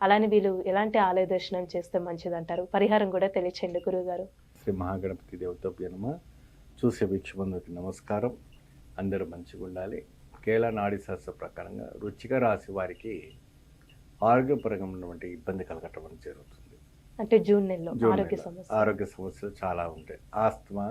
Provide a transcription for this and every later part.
అలానే వీళ్ళు ఎలాంటి ఆలయ దర్శనం చేస్తే మంచిదంటారు? పరిహారం కూడా తెలియచేయండి గురుగారు శ్రీ మహాగణపతి దేవతోప్యనమ చూసే వీక్షబంధుకి నమస్కారం. అందరూ మంచిగా ఉండాలి. కేరళ నాడి శాస్త్ర ప్రకారంగా రుచిక రాశి వారికి ఆరోగ్యపరంగా ఉన్నటువంటి ఇబ్బంది కలగటం జరుగుతుంది. అంటే జూన్ నెలలో ఆరోగ్య. సమస్య ఆరోగ్య సమస్యలు చాలా ఉంటాయి. ఆస్తమా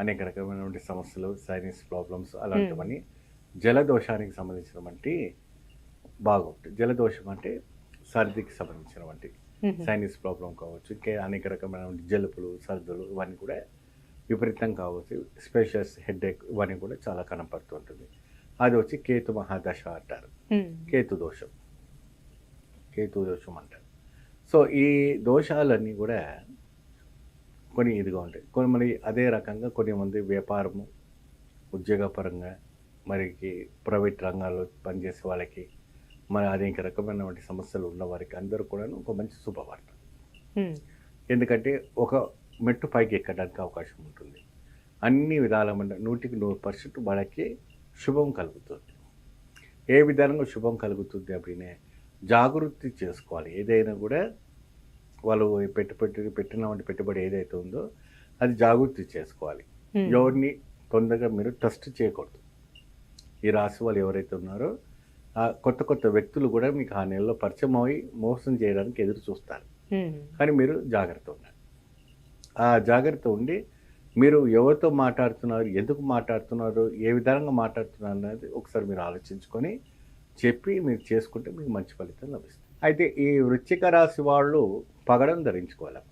అనేక రకమైనటువంటి సమస్యలు సైనస్ ప్రాబ్లమ్స్ అలాంటివన్నీ జలదోషానికి సంబంధించినటువంటి బాగుంటాయి. జలదోషం అంటే సర్దికి సంబంధించినటువంటి మ్మ్. సైనస్ ప్రాబ్లం కావచ్చు ఇంకా అనేక రకమైన జలుపులు సర్దులు ఇవన్నీ కూడా విపరీతం కావచ్చు. స్పెషల్స్ హెడేక్ ఇవన్నీ కూడా చాలా కనపడుతుంటుంది. అది వచ్చి కేతు మహాదశ అంటారు. కేతు దోషం. కేతు దోషం అంటారు. సో ఈ దోషాలన్నీ కూడా కొన్ని ఇదిగా ఉంటాయి. కొన్ని మరి అదే రకంగా కొన్ని మంది వ్యాపారము ఉద్యోగపరంగా మరి ప్రైవేట్ రంగాల్లో పనిచేసే వాళ్ళకి మరి అనేక రకమైనటువంటి సమస్యలు ఉన్న వారికి అందరూ కూడా ఒక మంచి శుభవార్త. ఎందుకంటే ఒక మెట్టు పైకి ఎక్కడానికి అవకాశం ఉంటుంది. అన్ని విధాలమైన నూటికి నూరు పర్సెంట్ వాళ్ళకి శుభం కలుగుతుంది. ఏ విధానంగా శుభం కలుగుతుంది అప్పుడే జాగృతి చేసుకోవాలి. ఏదైనా కూడా వాళ్ళు పెట్టుబడి పెట్టిన వంటి పెట్టుబడి ఏదైతే ఉందో అది జాగృతి చేసుకోవాలి. ఎవరిని తొందరగా మీరు ట్రస్ట్ చేయకూడదు. ఈ రాశి వాళ్ళు ఎవరైతే ఉన్నారో కొత్త కొత్త వ్యక్తులు కూడా మీకు ఆ నెలలో పరిచయం అయి మోసం చేయడానికి ఎదురు చూస్తారు. కానీ మీరు జాగ్రత్త ఉండాలి. ఆ జాగ్రత్త ఉండి మీరు ఎవరితో మాట్లాడుతున్నారు ఎందుకు మాట్లాడుతున్నారు ఏ విధంగా మాట్లాడుతున్నారు అనేది ఒకసారి మీరు ఆలోచించుకొని చెప్పి మీరు చేసుకుంటే మీకు మంచి ఫలితం లభిస్తుంది. అయితే ఈ వృశ్చిక రాశి వాళ్ళు పగడం ధరించుకోవాలి.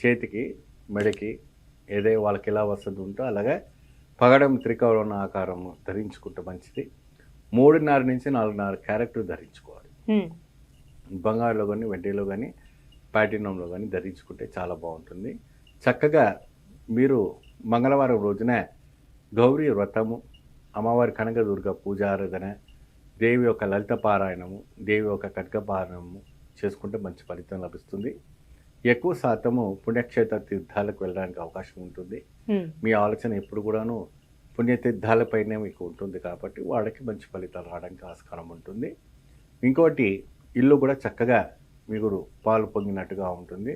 చేతికి మెడకి ఏదే వాళ్ళకి ఎలా వసతి ఉంటో అలాగే పగడం త్రికోణ ఆకారం ధరించుకుంటే మంచిది. మూడున్నర నుంచి నాలుగున్నర క్యారెక్టర్ ధరించుకోవాలి. బంగారులో కానీ వెండిలో కానీ ప్లాటినంలో కానీ ధరించుకుంటే చాలా బాగుంటుంది చక్కగా మీరు మంగళవారం రోజున గౌరీ వ్రతము అమ్మవారి కనకదుర్గ పూజ ఆరాధన దేవి యొక్క లలిత పారాయణము దేవి యొక్క ఖడ్గ పారాయణము చేసుకుంటే మంచి ఫలితం లభిస్తుంది ఎక్కువ శాతము పుణ్యక్షేత్ర తీర్థాలకు వెళ్ళడానికి అవకాశం ఉంటుంది. మీ ఆలోచన ఎప్పుడు కూడాను పుణ్యతీర్థాలపైనే మీకు ఉంటుంది కాబట్టి వాళ్ళకి మంచి ఫలితాలు రావడానికి ఆస్కారం ఉంటుంది. ఇంకోటి ఇల్లు కూడా చక్కగా మీకు పాలు పొంగినట్టుగా ఉంటుంది.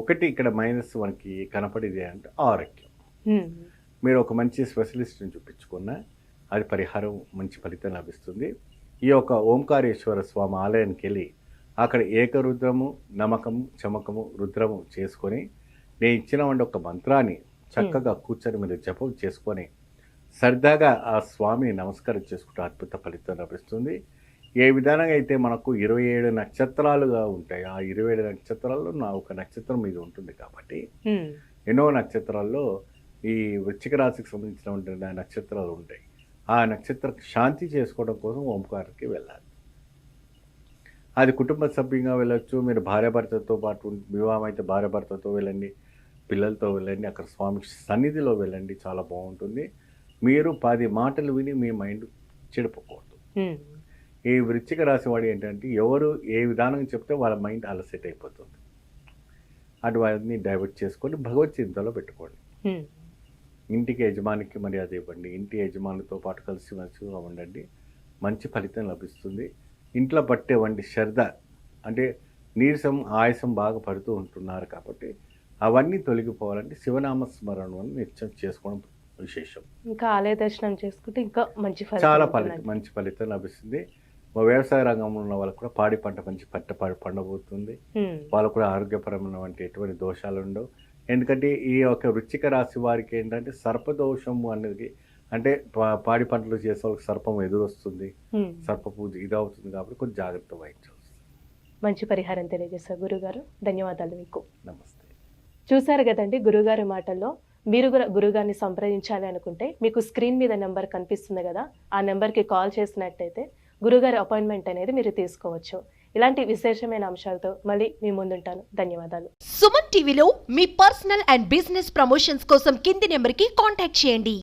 ఒకటి ఇక్కడ మైనస్ మనకి కనపడేది అంటే ఆరోగ్యం. మీరు ఒక మంచి స్పెషలిస్ట్ని చూపించుకున్న అది పరిహారం మంచి ఫలితం లభిస్తుంది. ఈ యొక్క ఓంకారేశ్వర స్వామి ఆలయానికి వెళ్ళి అక్కడ ఏకరుద్రము నమకము చమకము రుద్రము చేసుకొని నేను ఇచ్చినటువంటి ఒక మంత్రాన్ని చక్కగా కూర్చొని మీరు జపం చేసుకొని సరదాగా ఆ స్వామిని నమస్కారం చేసుకుంటే అద్భుత ఫలితం లభిస్తుంది. ఏ విధానంగా అయితే మనకు ఇరవై ఏడు నక్షత్రాలుగా ఉంటాయి ఆ ఇరవై ఏడు నక్షత్రాల్లో నా ఒక నక్షత్రం మీద ఉంటుంది కాబట్టి. ఎన్నో నక్షత్రాల్లో ఈ వృశ్చిక రాశికి సంబంధించినటువంటి నక్షత్రాలు ఉంటాయి. ఆ నక్షత్ర శాంతి చేసుకోవడం కోసం ఓంకారానికి వెళ్ళాలి. అది కుటుంబ సభ్యంగా వెళ్ళొచ్చు మీరు భార్యాభర్తతో పాటు వివాహం అయితే భార్యాభర్తతో వెళ్ళండి పిల్లలతో వెళ్ళండి అక్కడ స్వామి సన్నిధిలో వెళ్ళండి చాలా బాగుంటుంది. మీరు పది మాటలు విని మీ మైండ్ చెడిపోకూడదు. ఈ వృశ్చిక రాశి వాడు ఏంటంటే ఎవరు ఏ విధానం చెప్తే వాళ్ళ మైండ్ అలా సెట్ అయిపోతుంది. అటు వారిని డైవర్ట్ చేసుకొని భగవత్ చింతలో పెట్టుకోండి. ఇంటికి యజమానికి మర్యాద ఇవ్వండి. ఇంటి యజమానితో పాటు కలిసి మంచిగా ఉండండి. మంచి ఫలితం లభిస్తుంది. ఇంట్లో పట్టేవంటి శ్రద్ధ అంటే నీరసం ఆయాసం బాగా పడుతూ ఉంటున్నారు కాబట్టి అవన్నీ తొలగిపోవాలంటే శివనామ స్మరణను నిత్యం చేసుకోవడం విశేషం. ఇంకా ఆలయ దర్శనం చేసుకుంటే ఇంకా మంచి ఫలితం చాలా. ఫలితం మంచి ఫలితం లభిస్తుంది. మా వ్యవసాయ రంగంలో ఉన్న వాళ్ళకు కూడా పాడి పంట మంచి పట్ట పాడి పండబోతుంది. వాళ్ళకు కూడా ఆరోగ్యపరమైన వంటి ఎటువంటి దోషాలు ఉండవు. ఎందుకంటే ఈ యొక్క వృచ్చిక రాశి వారికి ఏంటంటే సర్పదోషము అనేది అంటే పాడి పంటలు చేసే వాళ్ళకి సర్పం ఎదురొస్తుంది. సర్ప పూజ ఇది అవుతుంది కాబట్టి కొంచెం జాగ్రత్త వహించాల్సి మంచి పరిహారం తెలియజేశారు గురుగారు. ధన్యవాదాలు మీకు. నమస్తే. చూశారు కదండి గురుగారి మాటల్లో మీరు కూడా గురుగారిని సంప్రదించాలి అనుకుంటే మీకు స్క్రీన్ మీద నెంబర్ కనిపిస్తుంది కదా ఆ నెంబర్కి కాల్ చేసినట్టయితే గురుగారి అపాయింట్మెంట్ అనేది మీరు తీసుకోవచ్చు. ఇలాంటి విశేషమైన అంశాలతో మళ్ళీ మీ ముందుంటాను. ధన్యవాదాలు. సుమన్ టీవీలో మీ పర్సనల్ అండ్ బిజినెస్ ప్రమోషన్స్ కోసం కింది నెంబర్కి కాంటాక్ట్ చేయండి.